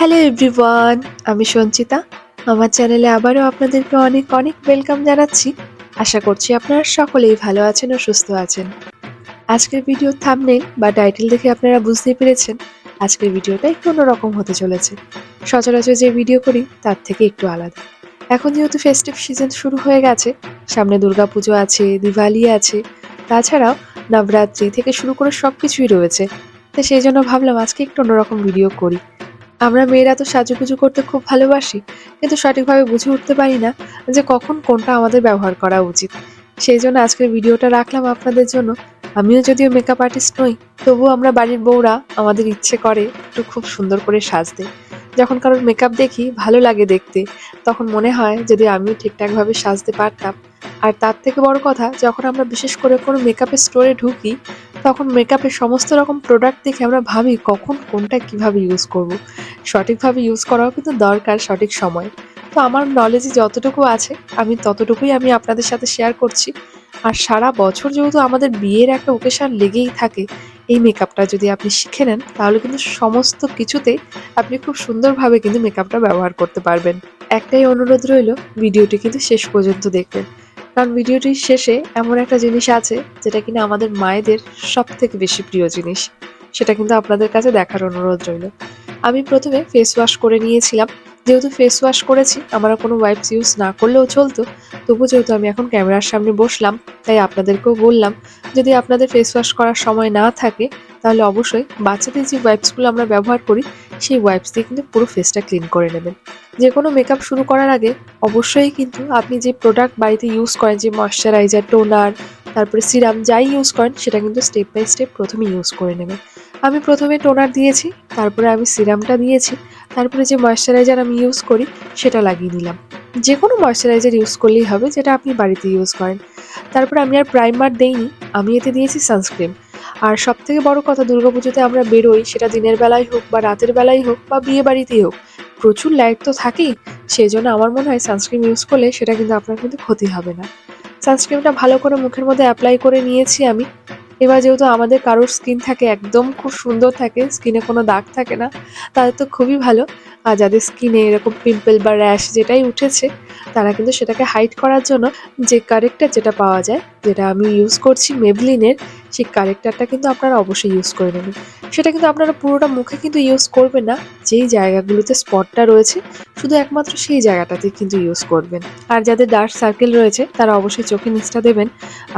Hello everyone আমি সঞ্চিতা। আমার চ্যানেলে আবারও আপনাদেরকে অনেক অনেক ওয়েলকাম জানাচ্ছি। আশা করছি আপনারা সকলেই ভালো আছেন ও সুস্থ আছেন। আজকের ভিডিও থামনেল বা টাইটেল দেখে আপনারা বুঝতেই পেরেছেন আজকের ভিডিওটা একটু অন্যরকম হতে চলেছে। সচরাচর যে ভিডিও করি, তার থেকে একটু আলাদা। এখন যেহেতু ফেস্টিভ সিজন শুরু হয়ে গেছে, সামনে দুর্গাপুজো আছে, দিওয়ালি আছে, তাছাড়াও নবরাত্রি থেকে শুরু করে সব কিছুই রয়েছে। তো সেই জন্য ভাবলাম আজকে একটু অন্যরকম ভিডিও করি। আমরা মেয়েরা তো সাজুগুজু করতে খুব ভালোবাসি, কিন্তু সঠিকভাবে বুঝে উঠতে পারি না যে কখন কোনটা আমাদের ব্যবহার করা উচিত। সেই জন্য আজকের ভিডিওটা রাখলাম আপনাদের জন্য। আমিও যদিও মেকআপ আর্টিস্ট নই, তবুও আমরা বাড়ির বউরা আমাদের ইচ্ছে করে একটু খুব সুন্দর করে সাজতে। যখন কারোর মেকআপ দেখি, ভালো লাগে দেখতে, তখন মনে হয় যদি আমিও ঠিকঠাকভাবে সাজতে পারতাম। আর তার থেকে বড় কথা, যখন আমরা বিশেষ করে কোনো মেকআপের স্টোরে ঢুকি তখন মেকআপের সমস্ত রকম প্রোডাক্ট দেখে আমরা ভাবি কখন কোনটা কীভাবে ইউজ করব। সঠিকভাবে ইউজ করাও কিন্তু দরকার সঠিক সময়। তো আমার নলেজে যতটুকু আছে, আমি ততটুকুই আমি আপনাদের সাথে শেয়ার করছি। আর সারা বছর যেহেতু আমাদের বিয়ের একটা ওকেশন লেগেই থাকে, এই মেকআপটা যদি আপনি শিখে নেন, তাহলে কিন্তু সমস্ত কিছুতে আপনি খুব সুন্দরভাবে কিন্তু মেকআপটা ব্যবহার করতে পারবেন। একটাই অনুরোধ রইল ভিডিওটি কিন্তু শেষ পর্যন্ত দেখবেন। কারণ ভিডিওটির শেষে এমন একটা জিনিস আছে যেটা কিনা আমাদের মায়েদের সব থেকে বেশি প্রিয় জিনিস। সেটা কিন্তু আপনাদের কাছে দেখার অনুরোধ রইল। আমি প্রথমে ফেস ওয়াশ করে নিয়েছিলাম। যেহেতু ফেস ওয়াশ করেছি, আমার কোনো ওয়াইপস ইউজ না করলেও চলতো। তবু যেহেতু আমি এখন ক্যামেরার সামনে বসলাম, তাই আপনাদেরকেও বললাম, যদি আপনাদের ফেস ওয়াশ করার সময় না থাকে, তাহলে অবশ্যই বাচ্চাদের যে ওয়াইপসগুলো আমরা ব্যবহার করি সেই ওয়াইপস দিয়ে কিন্তু পুরো ফেসটা ক্লিন করে নেবেন। যে কোনো মেকআপ শুরু করার আগে অবশ্যই কিন্তু আপনি যে প্রোডাক্ট বাড়িতে ইউজ করেন, যে ময়শ্চারাইজার টোনার তারপরে সিরাম যাই ইউজ করেন, সেটা কিন্তু স্টেপ বাই স্টেপ প্রথমে ইউজ করে নেবেন। আমি প্রথমে টোনার দিয়েছি, তারপরে আমি সিরামটা দিয়েছি, তারপরে যে ময়শ্চারাইজার আমি ইউজ করি, সেটা লাগিয়ে নিলাম। যে কোনো ময়শ্চারাইজার ইউজ করলেই হবে, যেটা আপনি বাড়িতে ইউজ করেন। তারপরে আমি আর প্রাইমার দেইনি, আমি এতে দিয়েছি সানস্ক্রিন আর সব থেকে বড় কথা, দুর্গাপুজোতে আমরা বেরোই, সেটা দিনের বেলায় হোক বা রাতের বেলায় হোক বা বিয়ে বাড়িতেই হোক। প্রচুর লাইট তো থাকেই সেই জন্য আমার মনে হয় সানস্ক্রিন ইউজ করলে সেটা কিন্তু আপনার কিন্তু ক্ষতি হবে না। সানস্ক্রিনটা ভালো করে মুখের মধ্যে অ্যাপ্লাই করে নিয়েছি আমি। এবার যেহেতু আমাদের কারোর স্কিন থাকে, একদম খুব সুন্দর থাকে স্কিনে কোনো দাগ থাকে না তাদের তো খুবই ভালো। আর যাদের স্কিনে এরকম পিম্পল বা র্যাশ যেটাই উঠেছে, তারা কিন্তু সেটাকে হাইড করার জন্য যে কারেক্টার যেটা পাওয়া যায়, যেটা আমি ইউজ করছি মেবলিনের সেই কারেক্টারটা কিন্তু আপনারা অবশ্যই ইউজ করে নেবেন। সেটা কিন্তু আপনারা পুরোটা মুখে কিন্তু ইউজ করবেন না, যেই জায়গাগুলোতে স্পটটা রয়েছে, শুধু একমাত্র সেই জায়গাটাতে কিন্তু ইউজ করবেন। আর যাদের ডার্ক সার্কেল রয়েছে, তারা অবশ্যই চোখে নিচটা দেবেন।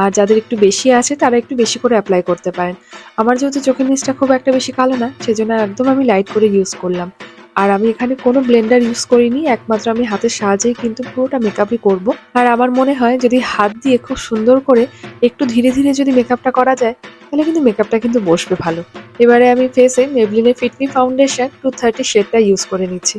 আর যাদের একটু বেশি আছে, তারা একটু বেশি করে অ্যাপ্লাই করতে পারেন। আমার যেহেতু চোখের নিচটা খুব একটা বেশি কালো না, সেজন্য একদম আমি লাইট করে ইউজ করলাম। আর আমি এখানে কোনো ব্লেন্ডার ইউজ করিনি, একমাত্র আমি হাতের সাহায্যেই কিন্তু পুরোটা মেকআপই করব। আর আমার মনে হয় যদি হাত দিয়ে খুব সুন্দর করে একটু ধীরে ধীরে যদি মেকআপটা করা যায়, তাহলে কিন্তু মেকআপটা কিন্তু বসবে ভালো। এবারে আমি ফেসে মেবলিনের fit me foundation two thirty শেডটা ইউজ করে নিচ্ছি।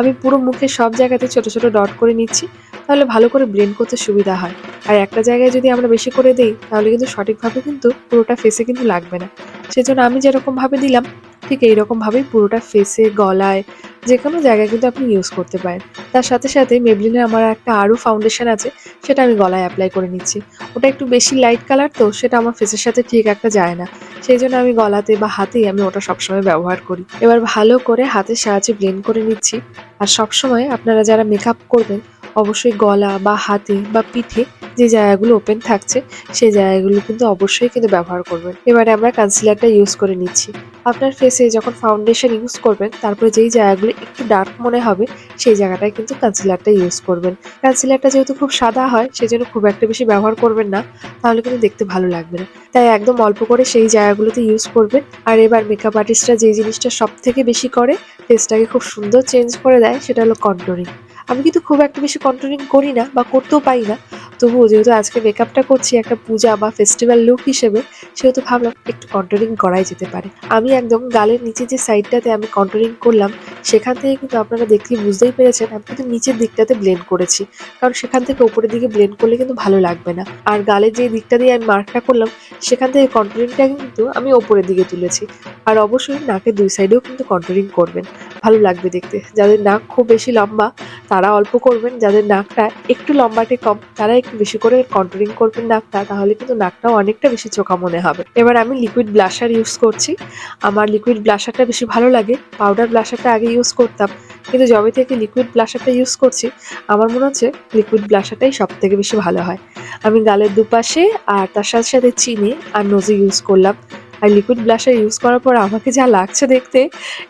আমি পুরো মুখে সব জায়গাতে ছোট ছোট ডট করে নিচ্ছি, তাহলে ভালো করে ব্লেন্ড করতে সুবিধা হয়। আর একটা জায়গায় যদি আমরা বেশি করে দিই, তাহলে কিন্তু সঠিকভাবে কিন্তু পুরোটা ফেসে কিন্তু লাগবে না। সেজন্য আমি যেরকমভাবে দিলাম ঠিক এইরকমভাবেই পুরোটা ফেসে গলায় যে কোনো জায়গায় কিন্তু আপনি ইউজ করতে পারেন। তার সাথে সাথে মেবলিনের আমার একটা আরও ফাউন্ডেশন আছে, সেটা আমি গলায় অ্যাপ্লাই করে নিচ্ছি। ওটা একটু বেশি লাইট কালার তো, সেটা আমার ফেসের সাথে ঠিক একটা যায় না। সেই জন্য আমি গলাতে বা হাতেই আমি ওটা সবসময় ব্যবহার করি। এবার ভালো করে হাতের সাহায্যে ব্লেন্ড করে নিচ্ছি। আর সবসময় আপনারা যারা মেকআপ করবেন অবশ্যই গলা বা হাতে বা পিঠে যে জায়গাগুলো ওপেন থাকছে, সেই জায়গাগুলো কিন্তু অবশ্যই কিন্তু ব্যবহার করবেন। এবারে আমরা কনসিলারটা ইউজ করে নিচ্ছি। আপনার ফেসে যখন ফাউন্ডেশন ইউজ করবেন, তারপরে যেই জায়গাগুলো একটু ডার্ক মনে হবে, সেই জায়গাটায় কিন্তু কনসিলারটা ইউজ করবেন। কনসিলারটা যেহেতু খুব সাদা হয় সেই জন্য খুব একটা বেশি ব্যবহার করবেন না, তাহলে কিন্তু দেখতে ভালো লাগবে না। তাই একদম অল্প করে সেই জায়গাগুলোতে ইউজ করবেন। আর এবার মেকআপ আর্টিস্টরা যে জিনিসটা সব থেকে বেশি করে ফেসটাকে খুব সুন্দর চেঞ্জ করে দেয়, সেটা হলো কন্ট্রোলিং আমি কিন্তু খুব একটা বেশি কন্ট্রোলিং করি না বা করতেও পারি না। তবুও যেহেতু আজকে মেকআপটা করছি, একটা পূজা বা ফেস্টিভ্যাল লুক হিসেবে, সেহেতু ভাবলাম একটু কন্ট্রোলিং করাই যেতে পারে। আমি একদম গালের নিচে যে সাইডটাতে আমি কন্ট্রোলিং করলাম সেখান থেকে কিন্তু আপনারা দেখলেই বুঝতেই পেরেছেন, আমি কিন্তু নিচের দিকটাতে ব্লেন্ড করেছি। কারণ সেখান থেকে উপরের দিকে ব্লেন্ড করলে কিন্তু ভালো লাগবে না। আর গালে যে দিকটা দিয়ে আমি মার্কটা করলাম, সেখান থেকে কন্ট্রোলিংটা কিন্তু আমি ওপরের দিকে তুলেছি। আর অবশ্যই নাকের দুই সাইডেও কিন্তু কন্ট্রোলিং করবেন। ভালো লাগবে দেখতে। যাদের নাক খুব বেশি লম্বা, তারা অল্প করবেন। যাদের নাকটা একটু লম্বাটে কম, তারা একটু বেশি করে কন্ট্রোলিং করবেন নাকটা, তাহলে কিন্তু নাকটাও অনেকটা বেশি চোখা মনে হবে। এবার আমি লিকুইড ব্লাশার ইউজ করছি। আমার লিকুইড ব্লাশারটা বেশি ভালো লাগে। পাউডার ব্লাশারটা আগে ইউজ করতাম। কিন্তু যবে থেকে লিকুইড ব্লাশারটা ইউজ করছি, আমার মনে হচ্ছে লিকুইড ব্লাশারটাই সব থেকে বেশি ভালো হয়। আমি গালের দুপাশে আর তার সাথে সাথে চিনি আর নজি ইউজ করলাম। আর লিকুইড ব্লাশার ইউজ করার পর আমাকে যা লাগছে দেখতে,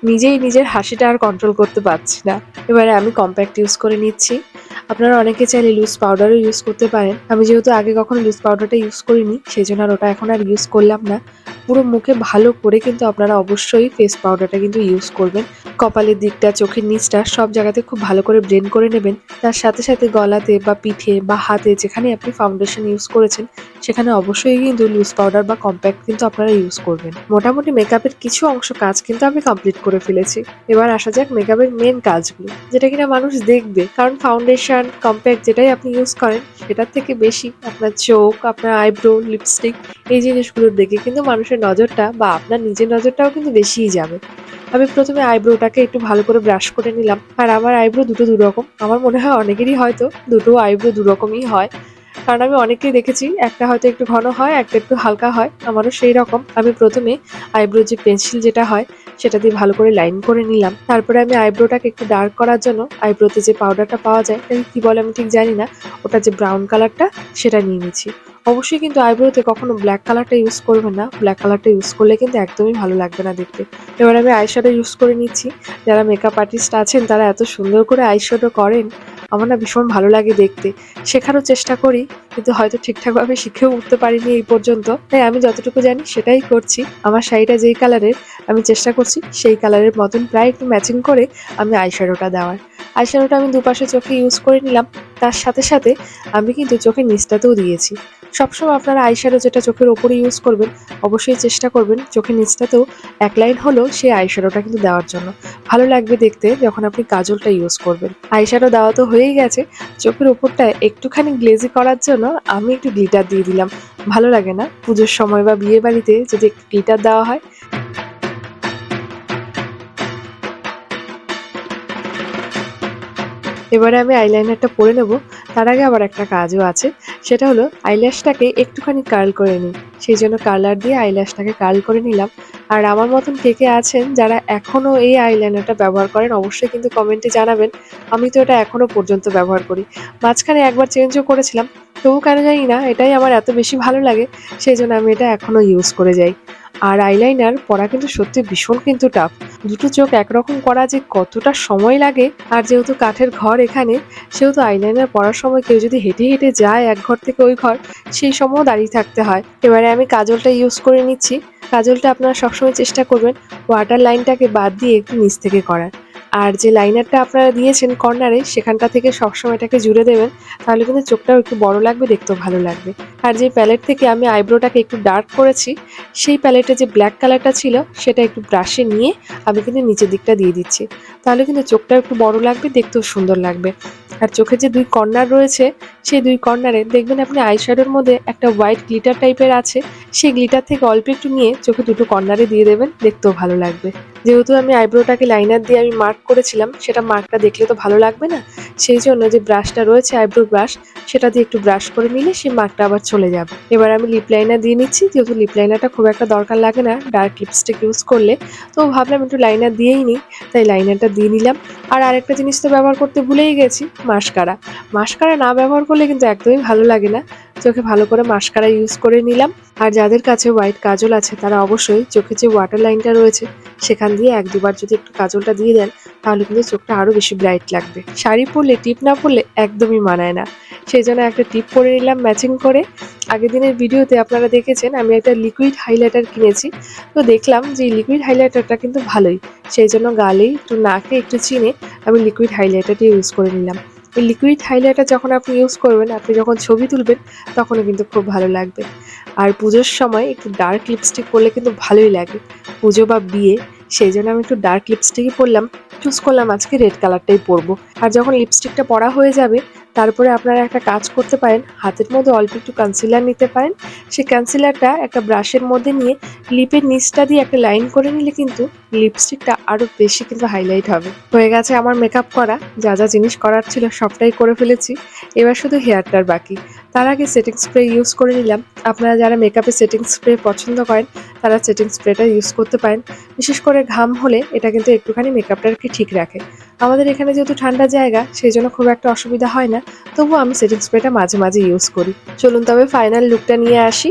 নিজেই নিজের হাসিটা আর কন্ট্রোল করতে পারছি না। এবারে আমি কম্প্যাক্ট ইউজ করে নিচ্ছি। আপনারা অনেকে চাইলে লুজ পাউডারও ইউজ করতে পারেন। আমি যেহেতু আগে কখনো লুজ পাউডারটা ইউজ করিনি সেই জন্য আর ওটা এখন আর ইউজ করলাম না। পুরো মুখে ভালো করে কিন্তু আপনারা অবশ্যই ফেস পাউডারটা কিন্তু ইউজ করবেন। কপালের দিকটা, চোখের নিচটা সব জায়গাতে খুব ভালো করে ব্লেন্ড করে নেবেন। তার সাথে সাথে গলাতে বা পিঠে বা হাতে যেখানে আপনি ফাউন্ডেশন ইউজ করেছেন সেখানে অবশ্যই কিন্তু লুজ পাউডার বা কম্প্যাক্ট কিন্তু আপনারা ইউজ করবেন। মোটামুটি মেকআপের কিছু অংশ কাজ কিন্তু আমি কমপ্লিট করে ফেলেছি। এবার আসা যাক মেকআপের মেন কাজগুলো, যেটা কিনা মানুষ দেখবে। কারণ ফাউন্ডেশন কম্প্যাক্ট যেটাই আপনি ইউজ করেন, সেটার থেকে বেশি আপনার চোখ, আপনার আইব্রো লিপস্টিক এই জিনিসগুলোর দিকে কিন্তু মানুষের নজরটা বা আপনার নিজের নজরটাও কিন্তু বেশিই যাবে। আমি প্রথমে আইব্রোটাকে একটু ভালো করে ব্রাশ করে নিলাম। আর আমার আইব্রো দুটো দুরকম। আমার মনে হয় অনেকেরই হয়তো দুটো আইব্রো দুরকমই হয়। কারণ আমি অনেকেই দেখেছি, একটা হয়তো একটু ঘন হয়, একটা একটু হালকা হয়, আমারও সেই রকম। আমি প্রথমে আইব্রো যে পেন্সিল যেটা হয়, সেটা দিয়ে ভালো করে লাইন করে নিলাম। তারপরে আমি আইব্রোটাকে একটু ডার্ক করার জন্য আইব্রোতে যে পাউডারটা পাওয়া যায় তাকে কি বলে আমি ঠিক জানি না, ওটা যে ব্রাউন কালারটা সেটা নিয়ে নিচ্ছি। অবশ্যই কিন্তু আইব্রোতে কখনো ব্ল্যাক কালারটা ইউজ করবেন না। ব্ল্যাক কালারটা ইউজ করলে কিন্তু একদমই ভালো লাগবে না দেখতে। এবার আমি আইশ্যাডো ইউজ করে নিচ্ছি। যারা মেকআপ আর্টিস্ট আছেন, তারা এত সুন্দর করে আইশ্যাডো করেন আমার না ভীষণ ভালো লাগে দেখতে। শেখারও চেষ্টা করি, কিন্তু হয়তো ঠিকঠাকভাবে শিখেও উঠতে পারিনি এই পর্যন্ত। তাই আমি যতটুকু জানি সেটাই করছি। আমার শাড়িটা যেই কালারের, আমি চেষ্টা করছি সেই কালারের মতন প্রায় একটু ম্যাচিং করে আমি আইশ্যাডোটা দেওয়ার। আইশ্যাডোটা আমি দুপাশে চোখে ইউজ করে নিলাম। তার সাথে সাথে আমি কিন্তু চোখের নিচটাতেও দিয়েছি। সবসময় আপনারা আইশ্যাডো যেটা চোখের ওপরে ইউজ করবেন, অবশ্যই চেষ্টা করবেন। চোখের নিচটাতেও এক লাইন হলেও সেই আইশ্যাডোটা কিন্তু দেওয়ার জন্য। ভালো লাগবে দেখতে যখন আপনি কাজলটা ইউজ করবেন। আইশ্যাডো দেওয়া তো হয়েই গেছে। চোখের ওপরটা একটুখানি গ্লেজি করার জন্য আমি একটু গ্লিটার দিয়ে দিলাম। ভালো লাগে না? পুজোর সময় বা বিয়ে বাড়িতে যদি একটু গ্লিটার দেওয়া হয় এবারে আমি আইলাইনারটা পরে নেব। তার আগে আবার একটা কাজও আছে। সেটা হলো, আইল্যাশটাকে একটুখানি কার্ল করে নিই। সেই জন্য কার্লার দিয়ে আইল্যাশটাকে কার্ল করে নিলাম। আর আমার মতন কে কে আছেন, যারা এখনও এই আইলাইনারটা ব্যবহার করেন, অবশ্যই কিন্তু কমেন্টে জানাবেন। আমি তো এটা এখনও পর্যন্ত ব্যবহার করি। মাঝখানে একবার চেঞ্জও করেছিলাম। তবু কেন জানি না, এটাই আমার এত বেশি ভালো লাগে সেই জন্য আমি এটা এখনও ইউজ করে যাই। আর আইলাইনার পরা কিন্তু সত্যি ভীষণ কিন্তু টাফ দুটো চোখ একরকম করা যে কতটা সময় লাগে, আর যেহেতু কাঠের ঘর এখানে, সেহেতু আইলাইনার পরার সময় কেউ যদি হেঁটে হেঁটে যায় এক ঘর থেকে ওই ঘর, সেই সময়ও দাঁড়িয়ে থাকতে হয়। এবারে আমি কাজলটা ইউজ করে নিচ্ছি। কাজলটা আপনারা সবসময় চেষ্টা করবেন ওয়াটার লাইনটাকে বাদ দিয়ে একটু নিচ থেকে করার। আর যে লাইনারটা আপনারা দিয়েছেন কর্নারে সেখানটা থেকে সবসময় এটাকে জুড়ে দেবেন, তাহলে কিন্তু চোখটাও একটু বড় লাগবে, দেখতেও ভালো লাগবে। আর যে প্যালেট থেকে আমি আইব্রোটাকে একটু ডার্ক করেছি, সেই প্যালেটে যে ব্ল্যাক কালারটা ছিল, সেটা একটু ব্রাশে নিয়ে আমি কিন্তু নিচের দিকটা দিয়ে দিচ্ছি। তাহলে কিন্তু চোখটাও একটু বড় লাগবে, দেখতেও সুন্দর লাগবে। আর চোখের যে দুই কর্নার রয়েছে, সেই দুই কর্নারে দেখবেন আপনি আইশ্যাডোর মধ্যে একটা হোয়াইট গ্লিটার টাইপের আছে, সেই গ্লিটার থেকে অল্প একটু নিয়ে চোখে দুটো কর্নারে দিয়ে দেবেন, দেখতেও ভালো লাগবে। যেহেতু আমি আইব্রোটাকে লাইনার দিয়ে আমি মার্ক করেছিলাম, সেটা মার্কটা দেখলে তো ভালো লাগবে না? সেই জন্য যে ব্রাশটা রয়েছে আইব্রো ব্রাশ সেটা দিয়ে একটু ব্রাশ করে নিলে সেই মার্কটা আবার চলে যাবে। এবার আমি লিপ লাইনার দিয়ে নিচ্ছি, যেহেতু লিপ লাইনারটা খুব একটা দরকার লাগে না ডার্ক লিপস্টিক ইউজ করলে। তো ভাবলাম একটু লাইনার দিয়েই নিই, তাই লাইনারটা দিয়ে নিলাম। আর আরেকটা জিনিস তো ব্যবহার করতে ভুলেই গেছি মাস্কারা মাস্কারা না ব্যবহার করলে কিন্তু একদমই ভালো লাগে না। চোখে ভালো করে মাস্কারা ইউজ করে নিলাম। আর যাদের কাছে হোয়াইট কাজল আছে, তারা অবশ্যই চোখে যে ওয়াটার লাইনটা রয়েছে, সেখান দিয়ে এক দুবার যদি একটু কাজলটা দিয়ে দেন তাহলে কিন্তু চোখটা আরও বেশি ব্রাইট লাগবে। শাড়ি পরলে টিপ না পরলে একদমই মানায় না। সেই জন্য একটা টিপ পরে নিলাম ম্যাচিং করে। আগের দিনের ভিডিওতে আপনারা দেখেছেন, আমি একটা লিকুইড হাইলাইটার কিনেছি। তো দেখলাম যে লিকুইড হাইলাইটারটা কিন্তু ভালোই। সেই জন্য গালেই একটু নাকে একটু চিনে আমি লিকুইড হাইলাইটারটি ইউজ করে নিলাম। এই লিকুইড হাইলাইটার যখন আপনি ইউজ করবেন, আপনি যখন ছবি তুলবেন, তখনও কিন্তু খুব ভালো লাগবে। আর পুজোর সময় একটু ডার্ক লিপস্টিক পরলে কিন্তু ভালোই লাগে। পুজো বা বিয়ে, সেই জন্য আমি একটু ডার্ক লিপস্টিকই পরলাম। চুজ করলাম আজকে রেড কালারটাই পরবো। আর যখন লিপস্টিকটা পরা হয়ে যাবে তারপরে আপনারা একটা কাজ করতে পারেন, হাতের মধ্যে অল্প একটু কনসিলার নিতে পারেন। সেই কনসিলারটা একটা ব্রাশের মধ্যে নিয়ে লিপের নিচটা দিয়ে একটা লাইন করে নিলে কিন্তু লিপস্টিকটা আরও বেশি কিন্তু হাইলাইট হবে। হয়ে গেছে আমার মেকআপ করা, যা যা জিনিস করার ছিল সবটাই করে ফেলেছি। এবার শুধু হেয়ারটার বাকি। তার আগে সেটিং স্প্রে ইউজ করে নিলাম। আপনারা যারা মেকআপে সেটিং স্প্রে পছন্দ করেন, তারা সেটিং স্প্রেটা ইউজ করতে পারেন। বিশেষ করে ঘাম হলে এটা কিন্তু একটুখানি মেকআপটাকে ঠিক রাখে। আমাদের এখানে যেহেতু ঠান্ডা জায়গা, সেই জন্য খুব একটা অসুবিধা হয় না। তবুও আমি সেটিং স্প্রেটা মাঝে মাঝে ইউজ করি। চলুন তবে ফাইনাল লুকটা নিয়ে আসি।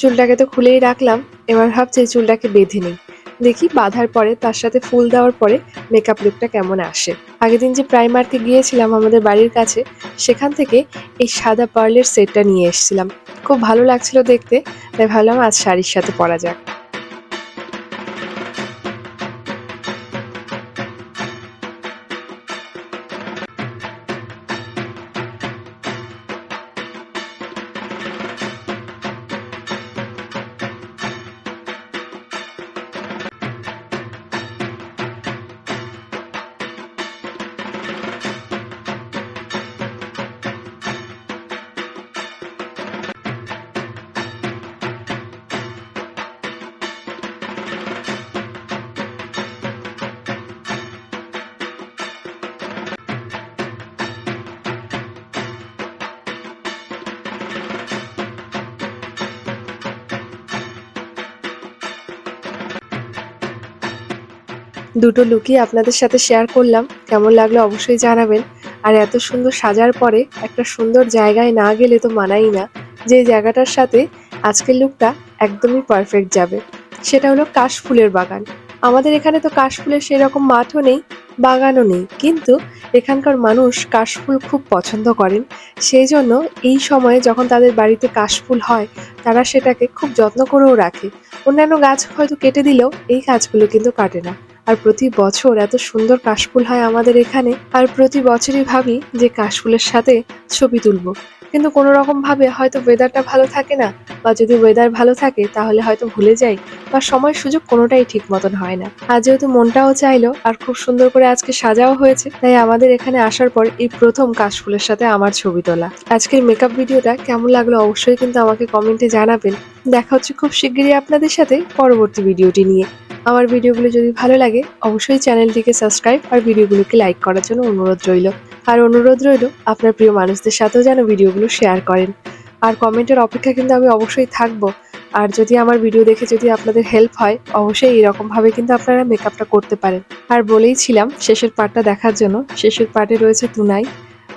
চুলটাকে তো খুলেই রাখলাম, এবার ভাবছি চুলটাকে বেঁধে নিই। দেখি বাঁধার পরে, তার সাথে ফুল দেওয়ার পরে মেকআপ লুকটা কেমন আসে? আগের দিন যে প্রাইমার্কে গিয়েছিলাম আমাদের বাড়ির কাছে, সেখান থেকে এই সাদা পার্লের সেটটা নিয়ে এসেছিলাম। খুব ভালো লাগছিল দেখতে, তাই ভাবলাম আজ শাড়ির সাথে পরা যাক। দুটো লুকই আপনাদের সাথে শেয়ার করলাম। কেমন লাগল অবশ্যই জানাবেন। আর এত সুন্দর সাজার পরে একটা সুন্দর জায়গায় না গেলে তো মানাই না। যে জায়গাটার সাথে আজকের লুকটা একদমই পারফেক্ট যাবে। সেটা হলো কাশফুলের বাগান। আমাদের এখানে তো কাশফুলের সেরকম মাঠও নেই, বাগানও নেই। কিন্তু এখানকার মানুষ কাশফুল খুব পছন্দ করেন। সেই জন্য এই সময়ে যখন তাদের বাড়িতে কাশফুল হয়, তারা সেটাকে খুব যত্ন করেও রাখে। অন্যান্য গাছ হয়তো কেটে দিলেও এই গাছগুলো কিন্তু কাটে না। আর প্রতি বছর এত সুন্দর কাশফুল হয় আমাদের এখানে, আর প্রতি বছরই ভাবি যে কাশফুলের সাথে ছবি তুলবো। কিন্তু কোনো রকম ভাবে হয়তো ওয়েদারটা ভালো থাকে না, বা যদি ওয়েদার ভালো থাকে তাহলে হয়তো ভুলে যাই, বা সময় সুযোগ কোনোটাই ঠিক মতন হয় না। আর যেহেতু মনটাও চাইলো, আর খুব সুন্দর করে আজকে সাজাও হয়েছে, তাই আমাদের এখানে আসার পর এই প্রথম কাশফুলের সাথে আমার ছবি তোলা। আজকের মেকআপ ভিডিওটা কেমন লাগল অবশ্যই কিন্তু আমাকে কমেন্টে জানাবেন। দেখা হচ্ছে খুব শিগগিরই আপনাদের সাথে পরবর্তী ভিডিওটি নিয়ে। আমার ভিডিওগুলো যদি ভালো লাগে, অবশ্যই চ্যানেলটিকে সাবস্ক্রাইব আর ভিডিওগুলোকে লাইক করার জন্য অনুরোধ রইল। আর অনুরোধ রইল, আপনার প্রিয় মানুষদের সাথেও যেন ভিডিওগুলো শেয়ার করেন। আর কমেন্টের অপেক্ষা কিন্তু আমি অবশ্যই থাকব। আর যদি আমার ভিডিও দেখে যদি আপনাদের হেল্প হয়, অবশ্যই এরকমভাবে কিন্তু আপনারা মেকআপটা করতে পারেন। আর বলেই ছিলাম, শেষের পার্টটা দেখার জন্য। শেষের পার্টে রয়েছে তুনাই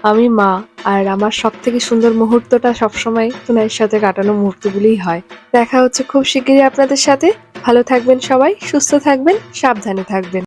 আমি মা, আর আমার সব থেকে সুন্দর মুহূর্তটা সবসময় তুনাইয়ের সাথে কাটানো মুহূর্তগুলিই হয়। দেখা হচ্ছে খুব শিগগিরই আপনাদের সাথে। ভালো থাকবেন সবাই, সুস্থ থাকবেন, সাবধানে থাকবেন।